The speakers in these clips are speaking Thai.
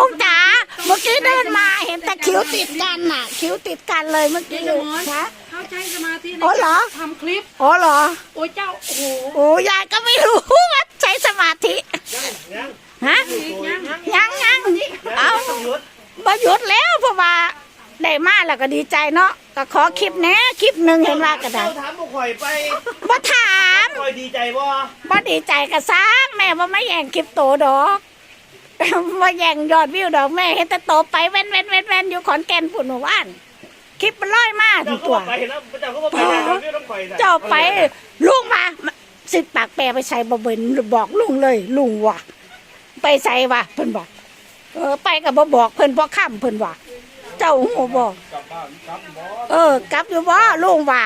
ลุงจ๋าเมื่อกี้เดินมาเห็นแต่คิ้วติดกันน่ะ คิ้วติดกันเลยเมื่อกี้ฮะ เขาใช้สมาธิในอ๋อเหรอ ทำคลิป อ๋อเหรอ โอ้ยเจ้า โอ้โหโอ้ยายก็ไม่รู้ว่าใช้สมาธิฮะยังยังยังเอาบ่หยุดแล้วเพราะว่าได้มาแล้วก็ดีใจเนาะก็ขอคลิปแหน่คลิปหนึ่งเห็นว่าก็ได้เจ้าถามบุข่อยไปบ่ถาม ข่อยดีใจบ่บ่ดีใจก็ซ้างแม่ว่าไม่แย่งคลิปโตดอก บ่แย่งยอดวิวดอกแม่เห็นแต่โตไปเว้นเว้นเว้นเว้นอยู่ขอนแก่นปุ่นหมู่บ้านคลิปมันร้อยมากเจ้าทุกก็ตัวบอกไปเห็นแล้วเจ้าก็บอกไปเห็นแล้วพี่ต้องข่อยน่ะเจ้าไปลุงมาสิปากแปรไปใส่บ่เบิ่นบอกลุงเลยลุงว่ะไปใส่ว่ะเพิ่นบอก เออไปก็บ่บอกเพิ่นบ่ค้ำเพิ่นว่าเจ้าหูบ่เออกลับอยู่บ่ลุงว่า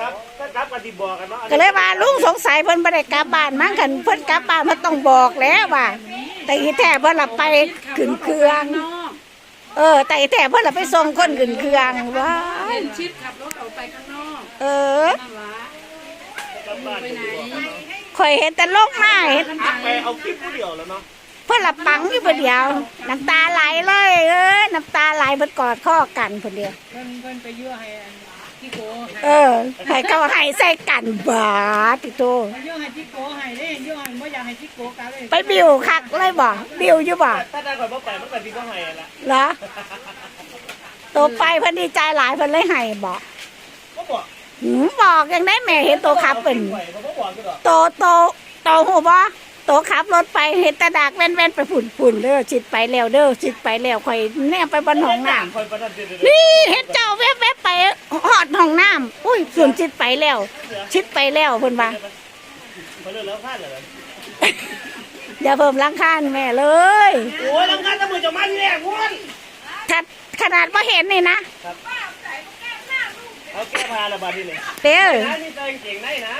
ครับถ้ากลับกันที่บอกกันเนาะก็เลยว่าลุงสงสัยเพิ่นบ่ได้กลับบ้านมั้งคันเพิ่นกลับบ้านมันต้องบอกแล้วว่า แต่อีแท้เพิ่นละไปขึ้นเครื่องนอกเออ แต่อีแท้เพิ่นละไปส่งคนขึ้นเครื่องว้าเป็ยนชิดขับรถออกไปข้างนอกเออนั่นละกลับบ้านไปไหนข่อยเห็นแต่ลงมาเห็นไปเอาคลิปผู้เดียวแล้วเนาะเพื่อนละปังอยู่ประเดียว น้ำตาไหลเลย เอ้ยน้ำตาไหลเพิ่นกอดข้อกันคนเดียว เพิ่นเพิ่นไปยั่วให้อัน ที่โกเออให้เขาให้ใส่กันบาดติโตยั่วให้ที่โกให้เด้ยั่วให้บ่อยากให้ที่โกกันเลยไปบิวคักเลยบ่บิวอยู่บ่ถ้าได้ข่อยบ่ไปมันก็สิบ่ให้ละเหรอโตไปเพิ่นดีใจหลายเพิ่นเลยให้บ่ก็บอกหืมบอกยังได้แม่เห็นโตขับเป็นข่อยบ่บอกกันหรอก โตโตโตหูบ่ โตขับรถไปเห็นแตะดากแว่นๆไปฝุ่นฝุ่นๆเด้อชิดไปแล้วเด้อชิดไปแล้วข่อยแนมไปบนห้องน้ำข่อยประดันเด็ดนี่เห็นเจ้าแวบๆไปหอดห้องน้ำอุ้ยส่วนชิดไปแล้ว ชิดไปแล้วเพิ่นว่าข่อยเลิกแล้วพลาดเลยอย่าเพิ่มรังคานแม่เลยโอ้ยทำงานตะมือจะมาที่แรกพุ่นถ้าขนาดว่าเห็นนี่นะเอาแก้ผ้าละบาดนี้เลยเด้อนะนี่เจอเก่งได้นะ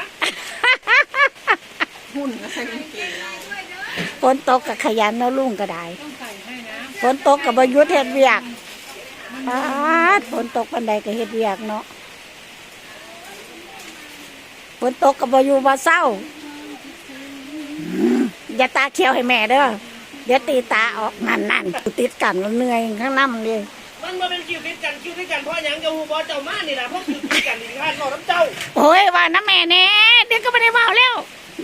ฝนตกกับขยันเนาะลุงก็ได้ต้องใส่ให้นะฝนตกกับบหยุทธเฮ็ดเวียกอ้าดฝนตกปันใดก็เฮ็ดเวียกเนาะฝนตกกับบอยู่บ่เศร้าอืมอย่าตาเขียวให้แม่เด้อเดี๋ยวตีตาออกนั่นนั่นติดกันแล้วเหนื่อยข้างน้ำเลย มันมาเป็นคิวติดกันคิวติดกันเพราะหยังจะฮู้บ่เจ้ามานี่ล่ะเพราะคิวติดกันนี่ข้าน้องน้ำเจ้าโอ้ยว่านะแม่เน่เดี๋ยวก็ไม่ได้เมาแล้ว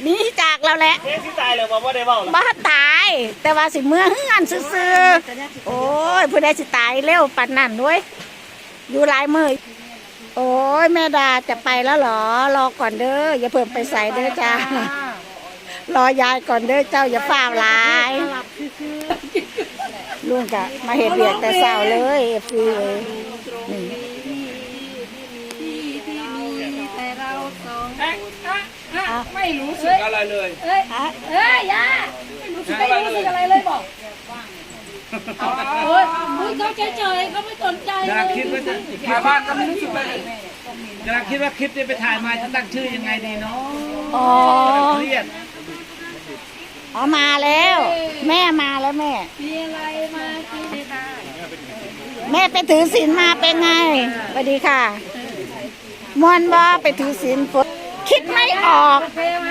หนีจากเราแหละเฮ้ยสิตายแล้วบ่บ่ได้เว้าล่ะบ้าตาย แต่ว่าสิเมื่อเฮือนซื่อๆโอ้ยผู้ใดสิตายเร็วปันนั่นด้วยอยู่หลายมือโอ้ยแม่ดาจะไปแล้วเหรอ รอก่อนเด้ออย่าเพิ่มไปใส่เด้อจ้ารอยายก่อนเด้อเจ้าอย่าฝ้าวหลายลุ ลุงกะมาเห็ดเบียกแต่เศร้าเลยเอฟซีเลยนี่งไม่รู้สึกอะไรเลยเอ้ยเอ้ยยาไม่รู้สึกไม่รู้สึกอะไรเลยบอกโอ้ยอุ๊ยเขาเฉยๆเขาไม่สนใจอยาคิดว่าจะมาบ้านก็ไม่รู้สึกเลยอยาคิดว่าคลิปนี้ไปถ่ายมาจะตั้งชื่อยังไงดีเนาะอ๋อเครียด อ๋อมาแล้ว แม่มาแล้วแม่ มีอะไรมากินค่ะแม่ไปถือศีลมาเป็นไงสวัสดีค่ะมวนว่าไปถือศีลฝนคิดไม่ออกโอเคไหม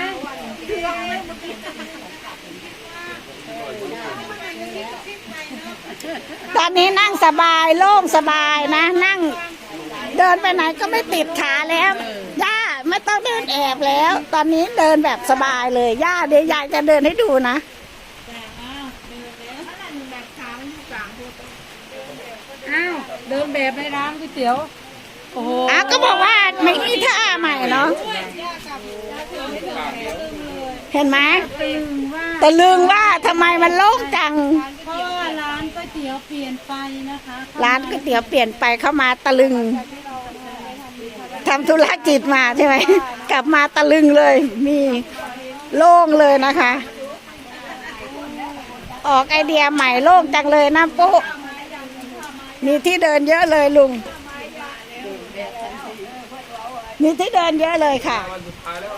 ตอนนี้นั่งสบายโล่งสบายนะ นั่ง เดินไปไหนก็ไม่ติดขาแล้วย่าไม่ ต้องเดินแอบแล้ว ตอนนี้เดินแบบสบายเลยย่าเดี๋ยวยายจะเดินให้ดูนะอ้าวเดินแบบในร้านก๋วยเตี๋ยวโอ้โหอะก็บอกว่าไม่มีท่าใหม่เนาะเห็นไหมตึงว่าตะลึงว่าทำไมมันโล่งจังเพราะว่าร้านก๋วยเตี๋ยวเปลี่ยนไปนะคะร้านก๋วยเตี๋ยวเปลี่ยนไปเข้ามาตะลึง ทำธุรกิจมาใช่ไหมกลับมาตะลึงเลย มีโล่งเลยนะคะ ออกไอเดียใหม่โล่งจังเลยนะปุ๊มีที่เดินเยอะเลยลุง มีที่เดินเยอะเลยค่ะวันสุดท้ายแล้ว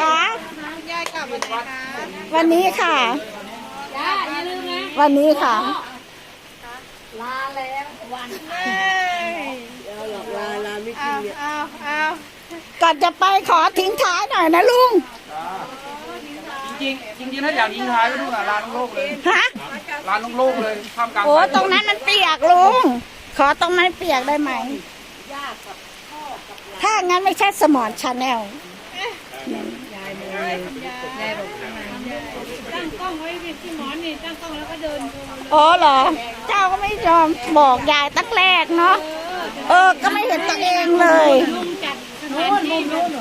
ค่ะวันนี้ค่ะจ้าอ ย่าลืมนะวันนี้ค่ะลาแล้ววันก่อนจะไปขอทิ้งท้ายหน่อยนะลุงริงๆจริงๆถ้าอยากยิงท้ายก็นู่นน่ะลานโล่งๆเลยฮะ ลานโล่งๆเลยท่ามกลางโอ้ตรงนั้นมันเปียกลุง ขอตรงนั้นเปียกได้ไหม ถ้างั้นไม่ใช่สมอนชาแนล ตั้งกล้องไว้ที่หมอนนี่ตั้งกล้องแล้วก็เดินดูอ๋อเหรอ เจ้าก็ไม่ยอมบอกยายตั้งแรกเนาะ เออ ก็ไม่เห็นตัวเองเลย ลุงจัดสถานที่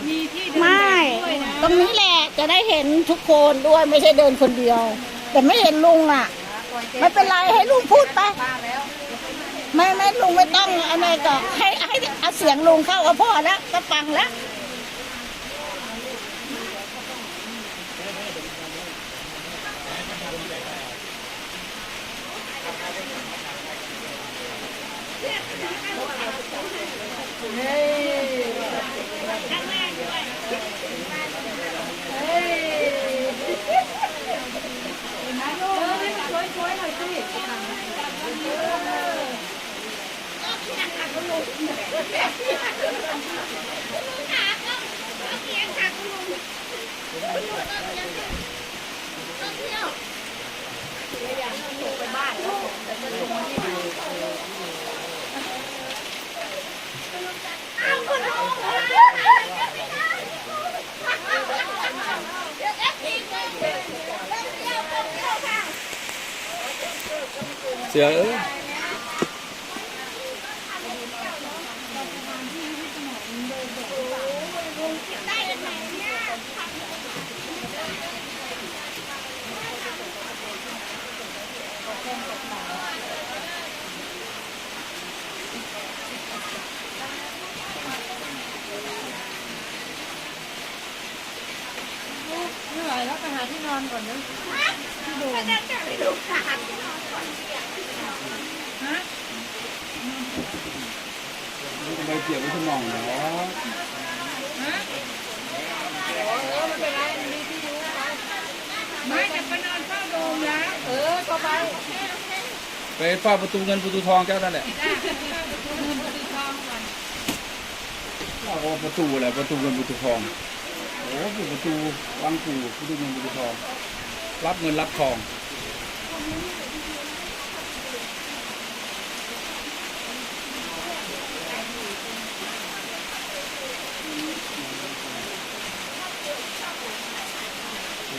มีที่เดินไม่ ด้วยนะตรงนี้แหละจะได้เห็นทุกคนด้วยไม่ใช่เดินคนเดียว แต่ไม่เห็นลุงอะ ไม่เป็นไรให้ลุงพูดไป ไม่ไม่ลุงไม่ต้องอะไรก็ให้ให้เอาเสียงลุงเข้าก็พอแล้วก็ฟังแล้ว เสือเอ้ยไม่ไหวแล้วไปหา ที่นอนก่อนนะทำ ไมเปียกไม่สมองเหรอไม่จะไปนอนเฝ้าโดมแล้วเออเข้าไปไปเฝ้าประตูเงินประตูทองเจ้านั่นแหละเงินตีทองก่อนเอาประตูแหละประตูเงินประตูทองโอ้โหประตูวังปูประตูเงินประตูทอง รับเงินรับทอง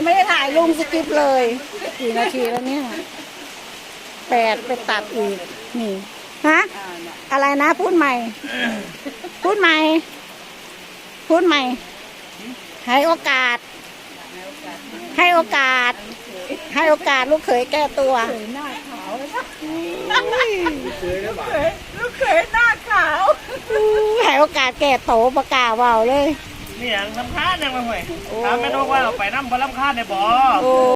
งไม่ได้ถ่ายลุงสกิปเลย กี่นาทีแล้วเนี่ย แปดไปตัดอีก นี่ ฮะ อะไรนะ พูดใหม่ พูดใหม่ พูดใหม่ ให้โอกาส ให้โอกาส ให้โอกาสลูกเขยแก้ตัวหน้าขาวลูกเขยหน้าขาวให้โอกาสแก้โตประกาศเบาเลย นี่อย่างลำคาญยังมาห่วยถามแม่นกว่าเอาไปน้ำพอลำคาญในบ่อโอ้